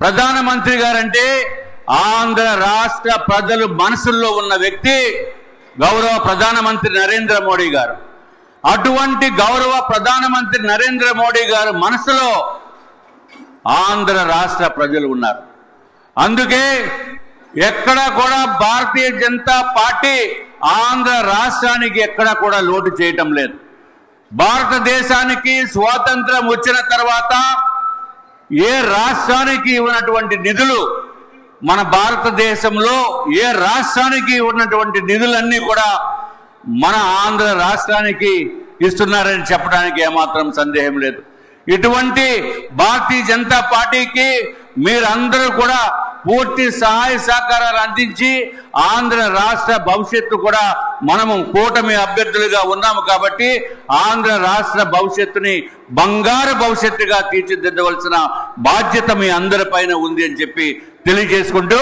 ప్రధానమంత్రి గారంటే ఆంధ్ర రాష్ట్ర ప్రజలు మనసుల్లో ఉన్న వ్యక్తి గౌరవ ప్రధానమంత్రి నరేంద్ర మోడీ గారు. అటువంటి గౌరవ ప్రధానమంత్రి నరేంద్ర మోడీ గారు మనసులో ఆంధ్ర రాష్ట్ర ప్రజలు ఉన్నారు. అందుకే ఎక్కడ కూడా భారతీయ జనతా పార్టీ ఆంధ్ర రాష్ట్రానికి ఎక్కడ కూడా లోటు చేయటం లేదు. భారతదేశానికి స్వాతంత్రం వచ్చిన తర్వాత ఏ రాష్ట్రానికి ఉన్నటువంటి నిధులు మన భారతదేశంలో ఏ రాష్ట్రానికి ఉన్నటువంటి నిధులన్నీ కూడా మన ఆంధ్ర రాష్ట్రానికి ఇస్తున్నారని చెప్పడానికి ఏమాత్రం సందేహం లేదు. ఇటువంటి భారతీయ జనతా పార్టీకి మీరందరూ కూడా పూర్తి సహాయ సహకారాలు అందించి ఆంధ్ర రాష్ట్ర భవిష్యత్తు కూడా మనము కూటమి అభ్యర్థులుగా ఉన్నాము కాబట్టి ఆంధ్ర రాష్ట్ర భవిష్యత్తుని బంగారు భవిష్యత్తుగా తీర్చిదిద్దవలసిన బాధ్యత మీ అందరిపైన ఉంది అని చెప్పి తెలియజేసుకుంటూ